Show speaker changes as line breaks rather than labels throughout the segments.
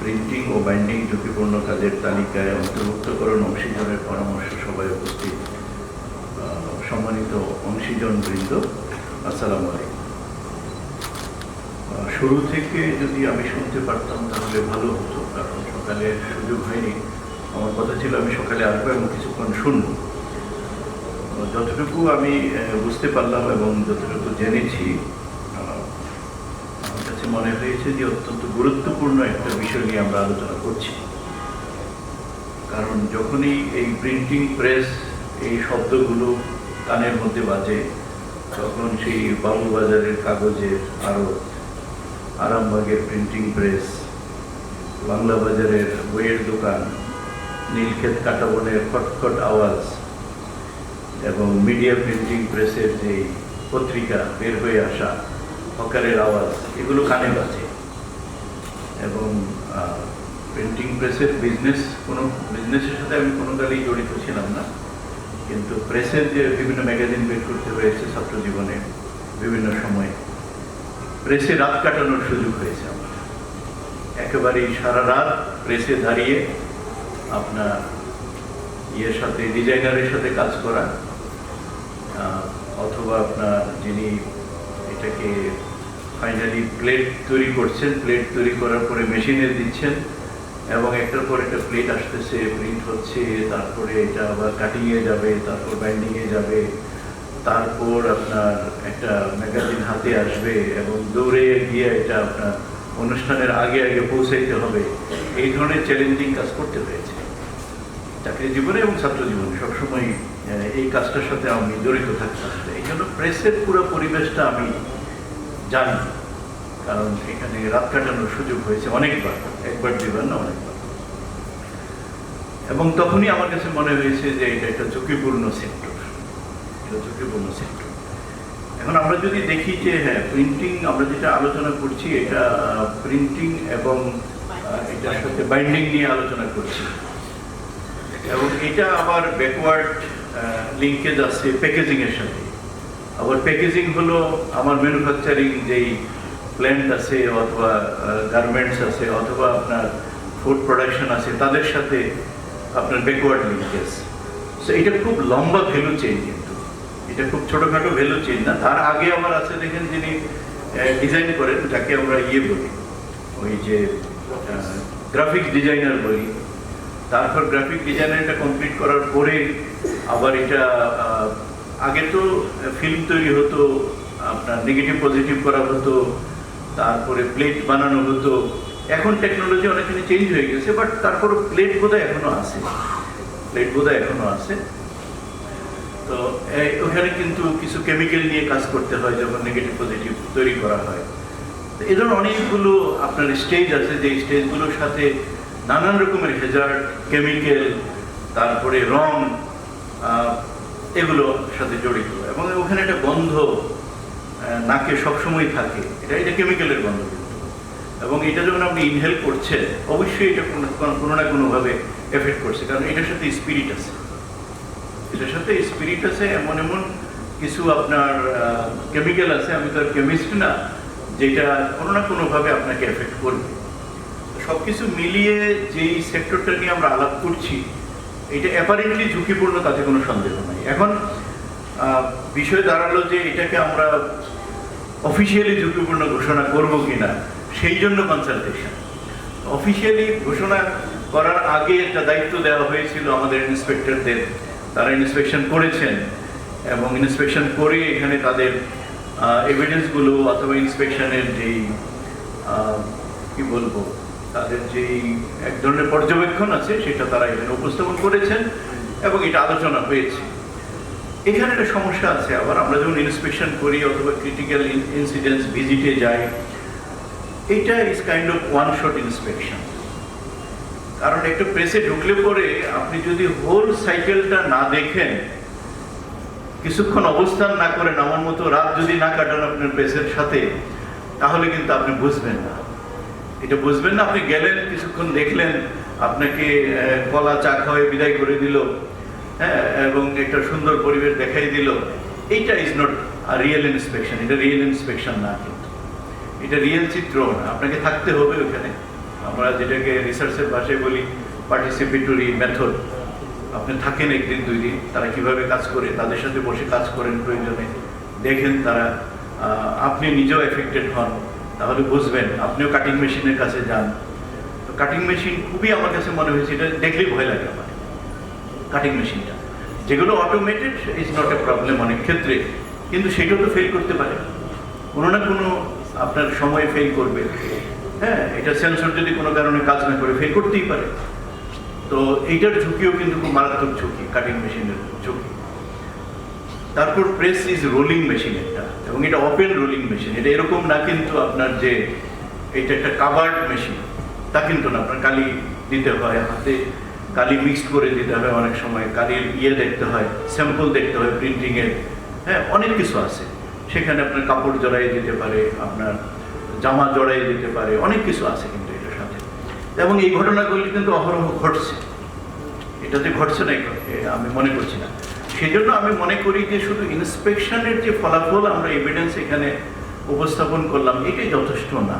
Printing ও binding ঝুঁকিপূর্ণ কাজের তালিকায় অন্তর্ভুক্তকরণ অংশীজনের পরামর্শ সভায় উপস্থিত সম্মানিত অংশীজন বৃন্দ। আসসালামু আলাইকুম। শুরু থেকে যদি আমি শুনতে পারতাম তাহলে ভালো হতো, কারণ সকালে সুযোগ হয়নি। আমার কথা ছিল আমি সকালে আসব এবং কিছুক্ষণ শুনব। যতটুকু আমি বুঝতে পারলাম এবং যতটুকু জেনেছি মনে হয়েছে যে অত্যন্ত গুরুত্বপূর্ণ একটা বিষয় নিয়ে আমরা আলোচনা করছি। কারণ যখনই এই প্রিন্টিং প্রেস এই শব্দগুলো কানের মধ্যে বাজে, তখন সেই বাবুবাজারের কাগজের আরও আরামবাগের প্রিন্টিং প্রেস বাংলা বাজারের বইয়ের দোকান, নীলক্ষেত কাটাবনের খটখট আওয়াজ এবং মিডিয়া প্রিন্টিং প্রেসের যে পত্রিকা বের হয়ে আসা হকারের আওয়াজ, এগুলো কানে বাজে। এবং প্রিন্টিং প্রেসের বিজনেস কোনো বিজনেসের সাথে আমি কোনো কালেই জড়িত ছিলাম না। কিন্তু প্রেসের যে বিভিন্ন ম্যাগাজিন বের করতে হয়েছে ছাত্র জীবনে বিভিন্ন সময়ে প্রেসে রাত কাটানোর সুযোগ হয়েছে আমার। একেবারেই সারা রাত প্রেসে দাঁড়িয়ে আপনার ইয়ের সাথে, ডিজাইনারের সাথে কাজ করা অথবা আপনার যিনি এটাকে ফাইনালি প্লেট তৈরি করছেন। প্লেট তৈরি করার পরে মেশিনে দিচ্ছেন এবং একটার পর একটা প্লেট আসতেছে প্রিন্ট হচ্ছে, তারপরে এটা আবার কাটিংয়ে যাবে, তারপর বাইন্ডিংয়ে যাবে, তারপর আপনার একটা ম্যাগাজিন হাতে আসবে এবং দৌড়ে গিয়ে এটা আপনার অনুষ্ঠানের আগে আগে পৌঁছাইতে হবে। এই ধরনের চ্যালেঞ্জিং কাজ করতে হয়েছে। চাকরি জীবনে এবং ছাত্র জীবনে সবসময় এই কাজটার সাথে আমি জড়িত থাকতাম। এই জন্য প্রেসের পুরো পরিবেশটা আমি জানি, কারণ এখানে রাত কাটানোর সুযোগ হয়েছে অনেকবার, একবার দুইবার না অনেকবার। এবং তখনই আমার কাছে মনে হয়েছে যে এটা একটা ঝুঁকিপূর্ণ সেক্টর এটা ঝুঁকিপূর্ণ সেক্টর এখন আমরা যদি দেখি যে হ্যাঁ প্রিন্টিং আমরা যেটা আলোচনা করছি, এটা প্রিন্টিং এবং এটার সাথে বাইন্ডিং নিয়ে আলোচনা করছি। এবং এটা আবার ব্যাকওয়ার্ড লিঙ্কেজ আছে প্যাকেজিং এর সাথে। আবার প্যাকেজিং হলো, আমার ম্যানুফ্যাকচারিং যেই প্ল্যান্ট আছে অথবা গার্মেন্টস আছে অথবা আপনার ফুড প্রোডাকশন আছে, তাদের সাথে আপনার ব্যাকওয়ার্ড লিঙ্কেজ সো এটা খুব লম্বা ভ্যালু চেইন কিন্তু। এটা খুব ছোটখাটো ভ্যালু চেইন না। তার আগে আবার আছে দেখেন যিনি ডিজাইন করেন যাকে আমরা ইয়ে বলি। ওই যে গ্রাফিক ডিজাইনার বলি। তারপর গ্রাফিক ডিজাইনারটা কমপ্লিট করার পরে আবার এটা আগে তো ফিল্ম তৈরি হতো, আপনার নেগেটিভ পজিটিভ করা হতো, তারপরে প্লেট বানানো হতো। এখন টেকনোলজি অনেকখানি চেঞ্জ হয়ে গেছে বাট তারপর প্লেট বোধহয় এখনও আছে। প্লেট বোধহয় এখনও আছে। তো ওখানে কিন্তু কিছু কেমিক্যাল নিয়ে কাজ করতে হয় যখন নেগেটিভ পজিটিভ তৈরি করা হয়। তো এই ধরনের অনেকগুলো আপনার স্টেজ আছে, যে স্টেজগুলোর সাথে নানান রকমের হেজার্ড কেমিক্যাল তারপরে রং এগুলো সাথে জড়িত এবং ওখানে একটা গন্ধ নাকে সবসময় থাকে। এটা এটা কেমিক্যালের গন্ধ। এবং এটা যখন আপনি ইনহেল করছেন, অবশ্যই এটা কোনো না কোনোভাবে এফেক্ট করছে, কারণ এটার সাথে স্পিরিট আছে। এটার সাথে স্পিরিট আছে, এমন এমন কিছু আপনার কেমিক্যাল আছে, আমি তো আর কেমিস্ট না, যেটা কোনো না কোনোভাবে আপনাকে এফেক্ট করবে। সব কিছু মিলিয়ে যেই সেক্টরটা নিয়ে আমরা আলাপ করছি এটা অ্যাপারেন্টলি ঝুঁকিপূর্ণ, তাতে কোনো সন্দেহ নাই। এখন বিষয় দাঁড়াল যে এটাকে আমরা অফিসিয়ালি ঝুঁকিপূর্ণ ঘোষণা করব কিনা, সেই জন্য কনসালটেশন অফিসিয়ালি ঘোষণা করার আগে একটা দায়িত্ব দেওয়া হয়েছিল আমাদের ইন্সপেক্টরদের তারা ইন্সপেকশন করেছেন এবং ইন্সপেকশন করে এখানে তাদের এভিডেন্সগুলো অথবা ইন্সপেকশনের যেই কি বলব তাদের যেই এক ধরনের পর্যবেক্ষণ আছে, সেটা তারা এখানে উপস্থাপন করেছেন এবং এটা আলোচনা হয়েছে। এখানে একটা সমস্যা আছে, আবার আমরা যখন ইন্সপেকশন করি অথবা ক্রিটিক্যাল ইনসিডেন্টস ভিজিটে যাই, এটা is kind of one shot inspection কারণ একটু প্রেসে ঢুকলে পরে আপনি যদি হোল সাইকেলটা না দেখেন, কিছুক্ষণ অবস্থান না করেন আমার মতো রাত যদি না কাটান আপনার প্রেসের সাথে, তাহলে কিন্তু আপনি বুঝবেন না। এটা বুঝবেন না, আপনি গেলেন, কিছুক্ষণ দেখলেন, আপনাকে কলা চা খাওয়াই বিদায় করে দিল হ্যাঁ এবং একটা সুন্দর পরিবেশ দেখাই দিল। এইটা ইজ নট রিয়েল ইন্সপেকশন এটা রিয়েল ইন্সপেকশন না কিন্তু। এটা রিয়েল চিত্র না, আপনাকে থাকতে হবে ওখানে। আমরা যেটাকে রিসার্চের ভাষায় বলি পার্টিসিপেটরি মেথড আপনি থাকেন একদিন, দুই দিন, তারা কীভাবে কাজ করে, তাদের সাথে বসে কাজ করেন প্রয়োজনে। দেখেন তারা আপনি নিজেও এফেক্টেড হন। তাহলে বুঝবেন, আপনিও কাটিং মেশিনের কাছে যান। তো কাটিং মেশিন খুবই আমার কাছে মনে হয়েছে, এটা দেখলেই ভয় লাগে আমার কাটিং মেশিনটা যেগুলো automated is not a problem অনেক ক্ষেত্রে, কিন্তু সেটাও তো ফেল করতে পারে। কোনো না কোনো আপনার সময় ফেল করবে। হ্যাঁ এটা সেন্সর যদি কোনো কারণে কাজ না করে ফেল করতেই পারে। তো এইটার ঝুঁকিও কিন্তু খুব মারাত্মক ঝুঁকি কাটিং মেশিনের ঝুঁকি। তারপর প্রেস ইজ রোলিং মেশিন একটা, এবং এটা ওপেন রোলিং মেশিন এটা এরকম না কিন্তু আপনার যে এটা একটা কাভার্ড মেশিন তা কিন্তু না। আপনার কালি দিতে হয়, হাতে কালি মিক্সড করে দিতে হবে অনেক সময়। কালির ইয়ে দেখতে হয় স্যাম্পল দেখতে হয় প্রিন্টিংয়ের হ্যাঁ অনেক কিছু আছে। সেখানে আপনার কাপড় জড়াই দিতে পারে, আপনার জামা জড়াই দিতে পারে, অনেক কিছু আছে কিন্তু এটার সাথে। এবং এই ঘটনাগুলি কিন্তু অহরহ ঘটছে। এটাতে ঘটছে না আমি মনে করছি না। সেই জন্য আমি মনে করি যে শুধু ইন্সপেকশনের যে ফলাফল আমরা এভিডেন্স এখানে উপস্থাপন করলাম, এটাই যথেষ্ট না।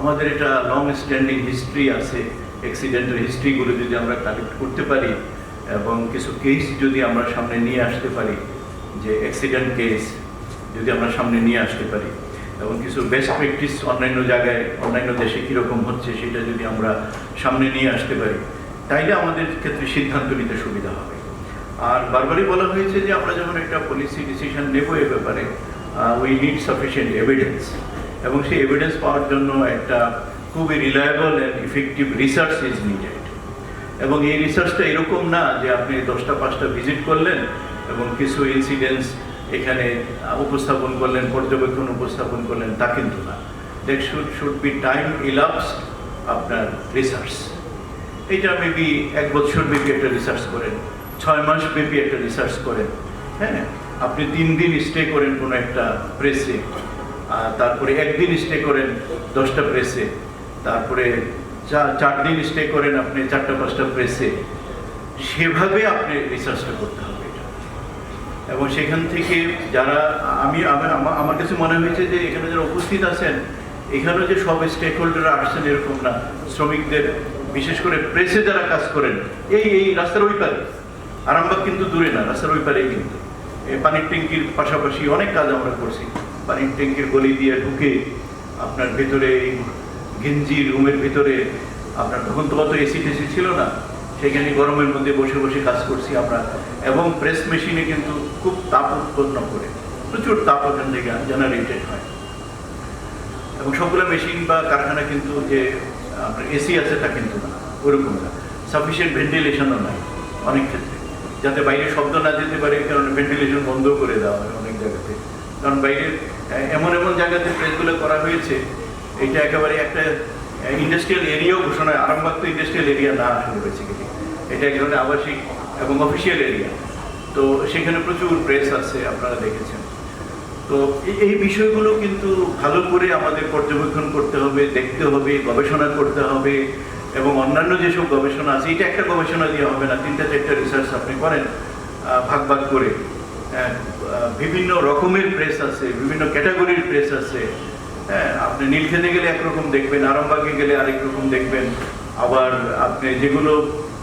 আমাদের এটা লং স্ট্যান্ডিং হিস্ট্রি আছে অ্যাক্সিডেন্টের হিস্ট্রিগুলো যদি আমরা কালেক্ট করতে পারি এবং কিছু কেস যদি আমরা সামনে নিয়ে আসতে পারি, যে অ্যাক্সিডেন্ট কেস যদি আমরা সামনে নিয়ে আসতে পারি এবং কিছু বেস্ট প্র্যাকটিস অন্যান্য জায়গায়, অন্যান্য দেশে কীরকম হচ্ছে সেটা যদি আমরা সামনে নিয়ে আসতে পারি, তাইলে আমাদের ক্ষেত্রে সিদ্ধান্ত নিতে সুবিধা হবে। আর বারবারই বলা হয়েছে যে আমরা যখন একটা পলিসি ডিসিশন নেব এ ব্যাপারে উই নিড সাফিসিয়েন্ট এভিডেন্স এবং সেই এভিডেন্স পাওয়ার জন্য একটা খুবই reliable and effective research is needed এবং এই রিসার্চটা এরকম না যে আপনি দশটা, পাঁচটা ভিজিট করলেন এবং কিছু ইনসিডেন্টস এখানে উপস্থাপন করলেন, পর্যবেক্ষণ উপস্থাপন করলেন, তা কিন্তু না। That should should be time elapse আপনার রিসার্চ এটা মেবি এক বছর ব্যাপী একটা রিসার্চ করেন। ছয় মাস ব্যাপী একটা রিসার্চ করেন হ্যাঁ? আপনি তিন দিন স্টে করেন কোনো একটা প্রেসে আর তারপরে একদিন স্টে করেন দশটা প্রেসে তারপরে চা- চার দিন স্টে করেন আপনি চারটা, পাঁচটা প্রেসে সেভাবে আপনি রিসার্চটা করতে হবে এবং সেখান থেকে যারা, আমি আমার কাছে মনে হয়েছে যে এখানে যারা উপস্থিত আছেন, এখানেও যে সব স্টেক হোল্ডাররা আসছেন এরকম না। শ্রমিকদের, বিশেষ করে প্রেসে যারা কাজ করেন, এই এই রাস্তার ওই পারে। আরামবাগ কিন্তু দূরে না, রাস্তার ওই পারেই কিন্তু। পানির ট্যাঙ্কির পাশাপাশি অনেক কাজ আমরা করছি। পানির ট্যাঙ্কির গলি দিয়ে ঢুকে আপনার ভেতরে এই গেঞ্জি রুমের ভিতরে আপনার তখন তো অত এসি টেসি ছিল না, সেখানে গরমের মধ্যে বসে বসে কাজ করছি আমরা। এবং প্রেস মেশিনে কিন্তু খুব তাপ উৎপন্ন করে। প্রচুর তাপ ওখান থেকে জেনারেটেড হয়। এবং সবগুলো মেশিন বা কারখানা কিন্তু যে আপনার এসি আছে তা কিন্তু না, ওরকম না। সাফিসিয়েন্ট ভেন্টিলেশনও নাই, অনেক ক্ষেত্রে। যাতে বাইরে শব্দ না যেতে পারে কারণে ভেন্টিলেশন বন্ধ করে দেওয়া হয় অনেক জায়গাতে। কারণ বাইরে এমন এমন জায়গাতে প্রেসগুলো করা হয়েছে এটা একেবারে একটা ইন্ডাস্ট্রিয়াল এরিয়াও ঘোষণা আরামবাগ তো ইন্ডাস্ট্রিয়াল এরিয়া না আসলে বেসিক্যালি এটা এক ধরনের আবাসিক এবং অফিসিয়াল এরিয়া তো সেখানে প্রচুর প্রেস আছে, আপনারা দেখেছেন। তো এই বিষয়গুলো কিন্তু ভালো করে আমাদের পর্যবেক্ষণ করতে হবে, দেখতে হবে, গবেষণা করতে হবে। এবং অন্যান্য যেসব গবেষণা আছে এটা একটা গবেষণা দিয়ে হবে না তিনটা চারটা রিসার্চ আপনি করেন ভাগ ভাগ করে। আহ, বিভিন্ন রকমের প্রেস আছে বিভিন্ন ক্যাটাগরির প্রেস আছে। হ্যাঁ আপনি নীলক্ষেতে গেলে একরকম দেখবেন আরামবাগে গেলে আরেক রকম দেখবেন। আবার আপনি যেগুলো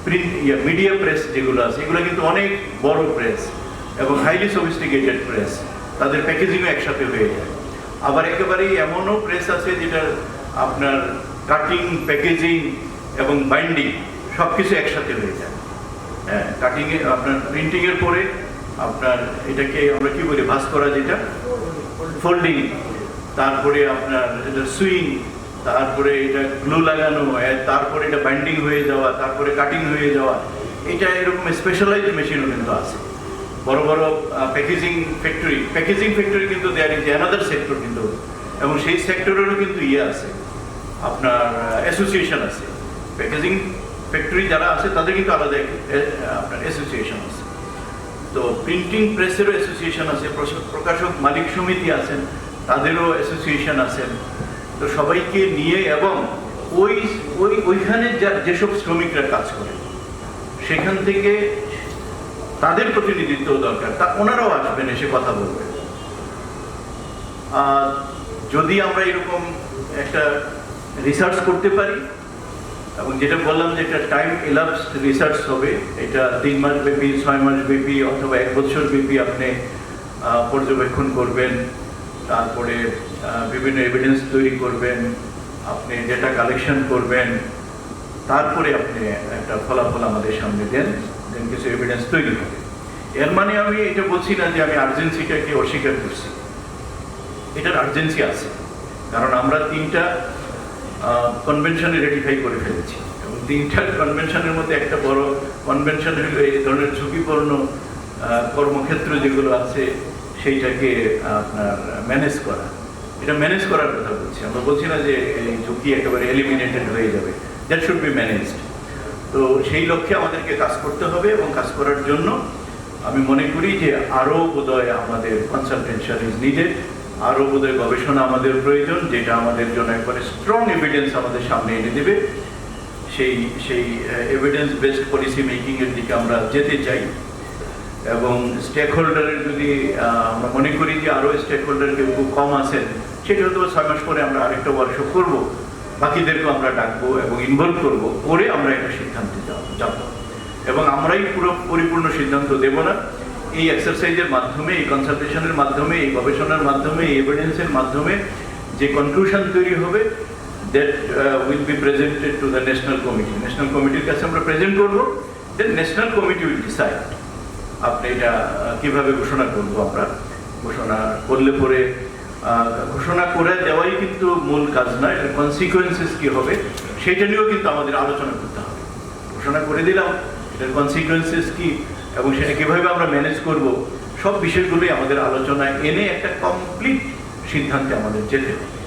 প্রিন্ট ইয়া মিডিয়া প্রেস যেগুলো আছে এগুলো কিন্তু অনেক বড় প্রেস এবং হাইলি সফিস্টিকেটেড প্রেস তাদের প্যাকেজিংও একসাথে হয়ে যায়। আবার একেবারেই এমনও প্রেস আছে যেটা আপনার কাটিং প্যাকেজিং এবং বাইন্ডিং সব কিছু একসাথে হয়ে যায়। হ্যাঁ কাটিংয়ে আপনার প্রিন্টিংয়ের পরে আপনার এটাকে আমরা কি বলি ভাস করা যেটা? ফোল্ডিং তারপরে আপনার এটা সুইং তারপরে এটা গ্লু লাগানো তারপরে এটা বাইন্ডিং হয়ে যাওয়া, তারপরে কাটিং হয়ে যাওয়া। এটা এরকম স্পেশালাইজ মেশিনও কিন্তু আছে। বড় বড় প্যাকেজিং ফ্যাক্টরি প্যাকেজিং ফ্যাক্টরি কিন্তু দেয়ার ইজ অ্যানাদার সেক্টর কিন্তু। এবং সেই সেক্টরেরও কিন্তু ইয়ে আছে। আপনার অ্যাসোসিয়েশন আছে। প্যাকেজিং ফ্যাক্টরি যারা আছে, তাদের কিন্তু আলাদা আপনার অ্যাসোসিয়েশন আছে। তো প্রিন্টিং প্রেসেরও অ্যাসোসিয়েশন আছে প্রকাশক মালিক সমিতি আছেন, তাদেরও অ্যাসোসিয়েশন আছেন তো সবাইকে নিয়ে এবং ওই ওই, ওইখানে যা, যেসব শ্রমিকরা কাজ করে, সেখান থেকে তাদের প্রতিনিধিত্ব দরকার। তা ওনারাও আসবেন এসে কথা বলবেন। যদি আমরা এরকম একটা রিসার্চ করতে পারি এবং যেটা বললাম যে একটা টাইম এলাপস রিসার্চ হবে, এটা তিন মাস ব্যাপী, ছয় মাস ব্যাপী অথবা এক বছর ব্যাপী আপনি পর্যবেক্ষণ করবেন, তারপরে বিভিন্ন এভিডেন্স তৈরি করবেন, আপনি ডেটা কালেকশন করবেন, তারপরে আপনি একটা ফলাফল আমাদের সামনে দেন দেন কিছু এভিডেন্স তৈরি হবে। এর মানে আমি এটা বলছি না যে আমি আর্জেন্সিটাকে অস্বীকার করছি। এটার আর্জেন্সি আছে। কারণ আমরা তিনটা কনভেনশনে রেটিফাই করে ফেলেছি। এবং তিনটা কনভেনশনের মধ্যে একটা বড় কনভেনশন হলো এই ধরনের ঝুঁকিপূর্ণ কর্মক্ষেত্র যেগুলো আছে, সেইটাকে আপনার ম্যানেজ করা। এটা ম্যানেজ করার কথা বলছি। আমরা বলছি না যে এই ঝুঁকি একেবারে এলিমিনেটেড হয়ে যাবে। দ্যাট শুড বি ম্যানেজড তো সেই লক্ষ্যে আমাদেরকে কাজ করতে হবে এবং কাজ করার জন্য আমি মনে করি যে আরও বোধহয় আমাদের কনসালটেনশন ইজ নিডেড আরও বোধহয় গবেষণা আমাদের প্রয়োজন, যেটা আমাদের জন্য একবারে স্ট্রং এভিডেন্স আমাদের সামনে এনে দেবে। সেই সেই এভিডেন্স বেসড পলিসি মেকিংয়ের দিকে আমরা যেতে চাই। এবং স্টেক হোল্ডারের যদি আমরা মনে করি যে আরও স্টেক হোল্ডার কেউ খুব কম আছেন, সেটা হয়তো ছয় মাস পরে আমরা আরেকটা ওয়ার্কশপ করব। বাকিদেরকেও আমরা ডাকবো এবং ইনভলভ করব, করে আমরা একটা সিদ্ধান্তে যাব। এবং আমরাই পুরো পরিপূর্ণ সিদ্ধান্ত দেব না। এই এক্সারসাইজের মাধ্যমে এই কনসালটেশনের মাধ্যমে এই গবেষণার মাধ্যমে এই এভিডেন্সের মাধ্যমে যে কনক্লুশন তৈরি হবে that will be presented to the national committee national কমিটির কাছে আমরা প্রেজেন্ট করব then national committee will decide আপনি এটা আহ, কীভাবে ঘোষণা করব আমরা। ঘোষণা করলে পরে আহ, ঘোষণা করে দেওয়াই কিন্তু মূল কাজ না এর কনসিকুয়েন্সেস কি হবে সেটা নিয়েও কিন্তু আমাদের আলোচনা করতে হবে। ঘোষণা করে দিলাম এটার কনসিকুয়েন্সেস কি এবং সেটা কীভাবে আমরা ম্যানেজ করব, সব বিষয়গুলোই আমাদের আলোচনায় এনে একটা কমপ্লিট সিদ্ধান্তে আমাদের যেতে হবে।